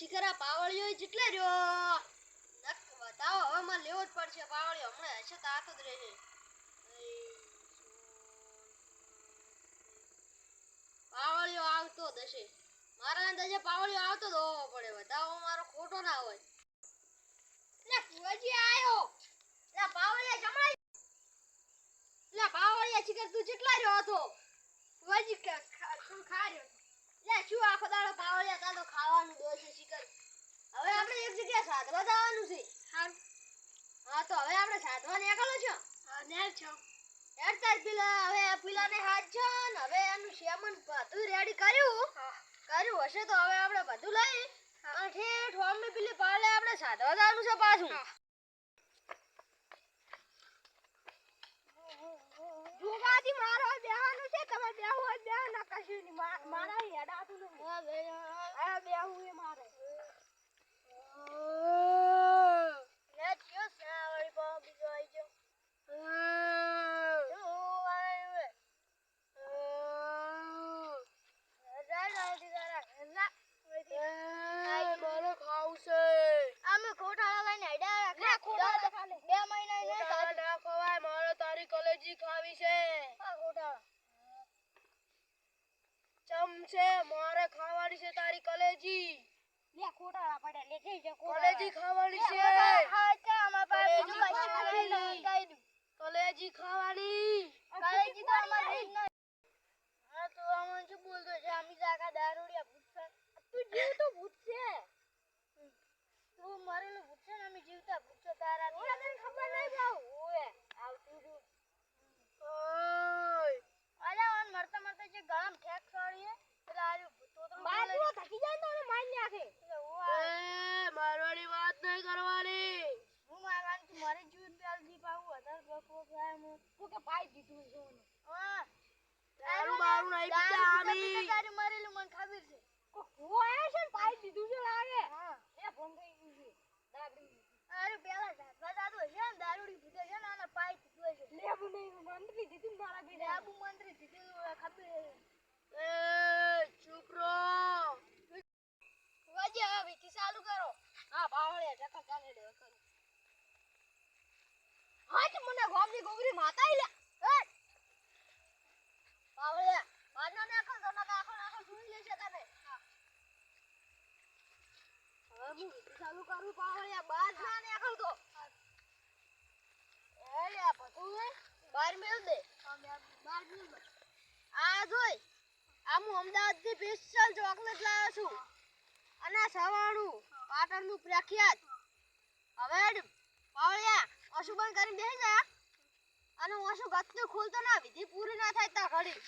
શિખરા પાવળિયો જેટલે રહ્યો. બતાવો હવે મારે લેવો જ પડશે પાવળિયો. હમણાં હશે તો જ રહેશે પાવળિયો આવતો જ હશે. મારા અંદાજે પાવળિયો આવતો જ હોવો પડે. બતાવો મારો ખોટો ના હોય. એટલે કુવાજી આવ્યો એટલે પાવળિયા જમણાઈ એટલે પાવળિયા શિખર તું જેટલા રહ્યો હતો. કુવાજી શું પાવડિયા પાવળિયા ખાવાનું છે શિખર હવે આપણે એક જગ્યા સાધવા જવાનું છે. હા તો હવે આપણે સાધવા નીકળો છો? હા ને છો. યાર તાર પેલા હવે આ પેલાને હાથ છે ને હવે એનું શેમન બધું રેડી કર્યું. કર્યું હશે તો હવે આપણે બધું લઈ. અને ઠેઠ હોમની પેલી પાલે આપણે સાધવા જવાનું છે પાછું જુગાજી મારો બેહવાનું છે તમે બેહ ના કશું હેડા મારા હેડાતું નથી આ બેહવું એ મારે લે ચિયો સાવળી પા બીજો આઈ ગયો અમે ખોટાળા લઈને હેડ્યા રાખા. દસ- બે મહિના નહીં થયા. તારી કલેજી ખાવી છે આ ખોટાળા. ચમચે મારે ખાવાની છે તારી કલેજી. લે ખોટા પડે લે જઈ જા કોલેજી ખાવાની છે હા ચા અમાર પાસે બીજું કલેજી કશું નહીં. કહી દઉં. કલેજી ખાવાની કલેજી તો અમારે જ નહીં. હા તો અમને શું બોલતો છે અમી જાકા દારૂડિયા ભૂત છે. તું જીવતો ભૂત છે તું મરેલું ભૂત છે ને અમે જીવતા ભૂત છે તારા તને ખબર નહીં જાવ ઓએ આવતું છું ઓય અરે ઓન મરતા મરતા જે ગળામાં ઠેક છોડીએ એટલે આર્યું તોતરું બાજુ થકી જાય તો મારી નાખે એ મારવાની વાત નહીં કરવાની હું મારવાનું તું મરી જીવ પેલ જી પાવું વધારે બકવો થાય હું તું કે પાઈ દીધું છે ઓને હા પીતા આમી તારી મરેલું મને ખબર છે. કો કુવો આયો છે ને પાઈ દીધું છે લાગે? હા. એ ફોન થઈ ગયું છે દારૂ અરે પેલા જાતવા જાતો છે ને દારૂડી પીધો છે ને આને પાઈ દીધું છે. લેબુ નહીં મંત્રી દીધું મારા બી લેબુ મંત્રી દીધું ખબર એ ચૂપ રહો વાજી હવે વીટી ચાલુ કરો. હા ચાલે દે કરું હાચ મને ગોમની ગોબરી માતા લે. એ બાવળિયા બાજનો ને આખો તો નકા આખો આખો સુઈ લેશે તને હવે હું વિધિ ચાલુ કરું બાવળિયા બાજ ના ને હું? અમદાવાદ છું. અને સવાણું પાટણનું પ્રખ્યાત. હવે પાવળિયા ઓછું બંધ કરીને બેસી અને ઓશું ગત્તું ખોલતો ના, વિધિ પૂરી ના થાય ત્યાં ઘડી.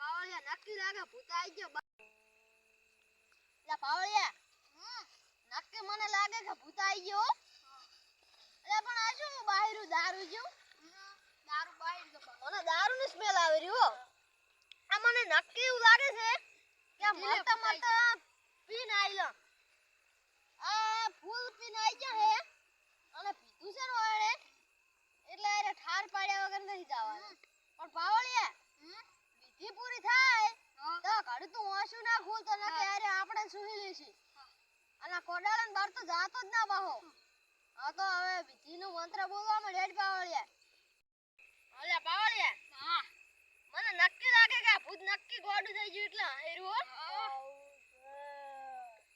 પાવળિયા નક્કી લાગે ભૂત આઈ ગયો લા પાવળિયા નક્કી મને લાગે કે ભૂત આઈ ગયો અલ્યા પણ આ શું બાહેરું દારૂ જેવું? દારૂ બહાર મને દારૂની સ્મેલ આવી રહી હો. આ મને નક્કી એવું લાગે છે કે મરતા મરતા પીને આઈલો આ ફૂલ પીન આઈ ગયા હે. અને પીધું છે ને વાળે એટલે અરે ઠાર પાડ્યા વગર નથી જવાનું પણ પાવળિયા વિધિ પૂરી થાય તો ઘડી તું ઓછું ના ખોલતો ન કે અરે આપણે સુહી લેશી અને આ કોડાળાને બાર તો જાતો જ ના બાહો હા તો હવે વિધિનું મંત્ર બોલવા માં પાવળિયા. અલ્યા પાવળિયા હા. મને નક્કી લાગે કે આ ભૂત નક્કી ગોડું થઈ ગયું એટલે હેરું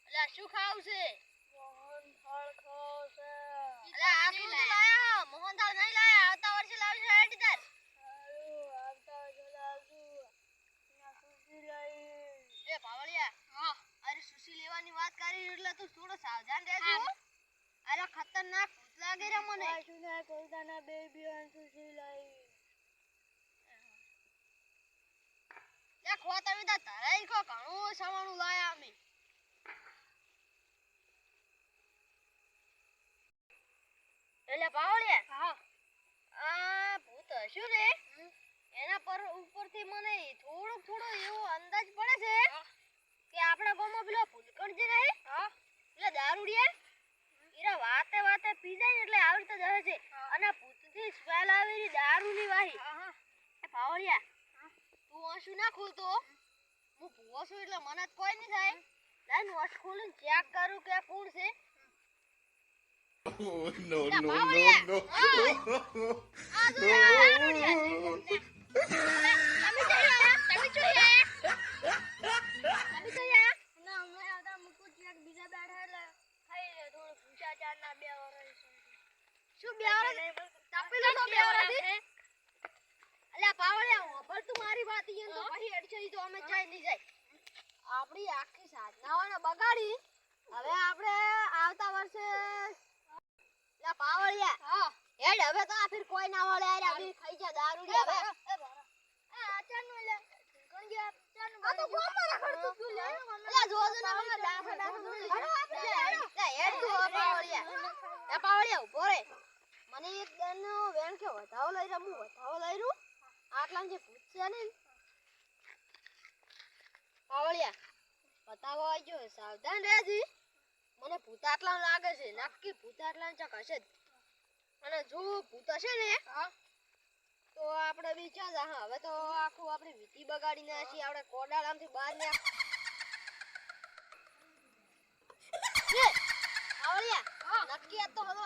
અલ્યા શું ખાવું છે અલ્યા આ શું તે લાયા મોહનથાળ નહીં લાયા આવતા વર્ષે લાવશે હેડી તાર એ પાવળિયા હા અરે સુશી લેવાની વાત કરી એટલે તું થોડો સાવધાન રહેજો હા. ખતરનાક ભૂત લાગે રે મને. વાસુના કોલતાના બેબી અંશુ સિલાઈ લે ખો તમે તો ધરાઈ ઘણું સામાનું લાયા અમે. એટલે પાવળિયા હા. આ ભૂત હશું ને? એના પર ઉપરથી મને થોડુંક થોડો એવો અંદાજ પડે છે કે આપણા ગામમાં પેલો ભૂલકણ જે નહીં એટલે એરા વાતે વાતે પી જાય એટલે આવી રીતે જશે છે. અને ભૂતથી સ્મેલ આવેલી દારૂની વાહી. હા એ પાવળિયા તું આંસુ ના ખોલતો હું. ભૂવો છું એટલે મને કોઈ નહીં થાય. લાઈન વોશ ખોલીને ચેક કરું કે કોણ છે. Oh, no, Ya, no, no, no. આ જો આ દારૂડિયા તમે જઈ આયા તમે જઈ આયા તમે જઈ આયા ના અમે આવતા મુકુ ચેક બીજા બેઠા એટલે ખાઈ લે થોડું પૂછા ચાર ના બે વર્ષ શું બે વરસ તપેલો તો બે વરસથી અલ્યા હોભળ તું મારી વાત ઈ તો પછી અડચણી તો અમે જાય નહીં જાય. આપણી આખી સાધનાઓને બગાડી. હવે આપણે આવતા વર્ષે લા પાવળિયા. હા. હેડ હવે તો આ ફિર કોઈ ના વળે. આરે આવી ખાઈ જા દારૂ હવે. આ ચાનું લે. ચાનું આ તો તું અમે હેડ તું હવે પાવળિયા. પાવળિયા ઊભો રે. મને એક દનનો વેણ કે વધાવો લઈ રહ્યો હું વધાવો લઈ રહ્યું? આટલા જે પૂછશે ને પાવળિયા બતાવો આવજો સાવધાન રહેજી. મને ભૂત આટલા લાગે છે નક્કી ભૂત આટલા ચક હશે જ. અને જો ભૂત હશે ને તો આપણે વિચાર ચા હવે તો આખું આપણી વિધિ બગાડી નાખી આપણે કોડાળામાંથી બહાર ને આવળિયા નક્કી આ તો હતો